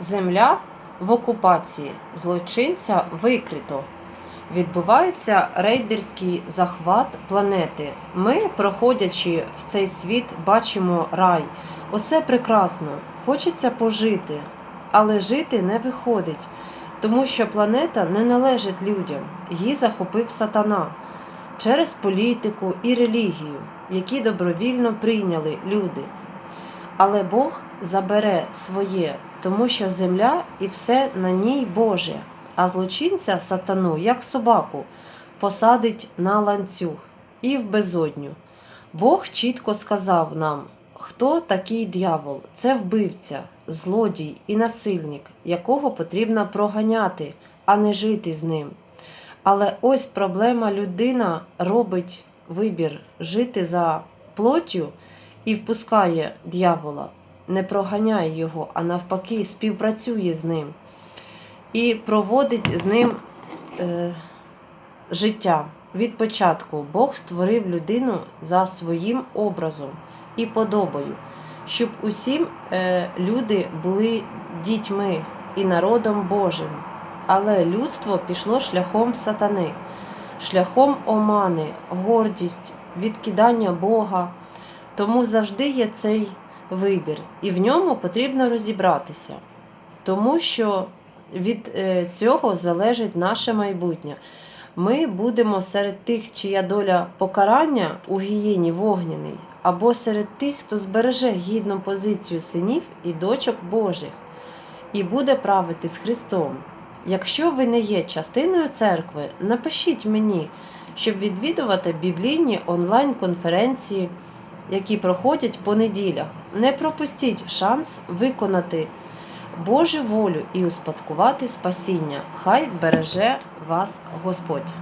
Земля в окупації, злочинця викрито. Відбувається рейдерський захват планети. Ми, проходячи в цей світ, бачимо рай. Усе прекрасно, хочеться пожити, але жити не виходить, тому що планета не належить людям, її захопив сатана через політику і релігію, які добровільно прийняли люди. Але Бог забере своє, тому що земля і все на ній Боже, а злочинця сатану, як собаку, посадить на ланцюг і в безодню. Бог чітко сказав нам, хто такий дьявол? Це вбивця, злодій і насильник, якого потрібно проганяти, а не жити з ним. Але ось проблема людина робить вибір жити за плоттю і впускає дьявола, не проганяє його, а навпаки, співпрацює з ним і проводить з ним е, життя. Від початку Бог створив людину за своїм образом і подобою, щоб усім е, люди були дітьми і народом Божим. Але людство пішло шляхом сатани, шляхом омани, гордість, відкидання Бога. Тому завжди є цей вибір, і в ньому потрібно розібратися, тому що від е, цього залежить наше майбутнє. Ми будемо серед тих, чия доля покарання у гієні вогняний, або серед тих, хто збереже гідну позицію синів і дочок Божих, і буде правити з Христом. Якщо ви не є частиною церкви, напишіть мені, щоб відвідувати біблійні онлайн-конференції, які проходять по неділях. Не пропустіть шанс виконати Божу волю і успадкувати спасіння. Хай береже вас Господь.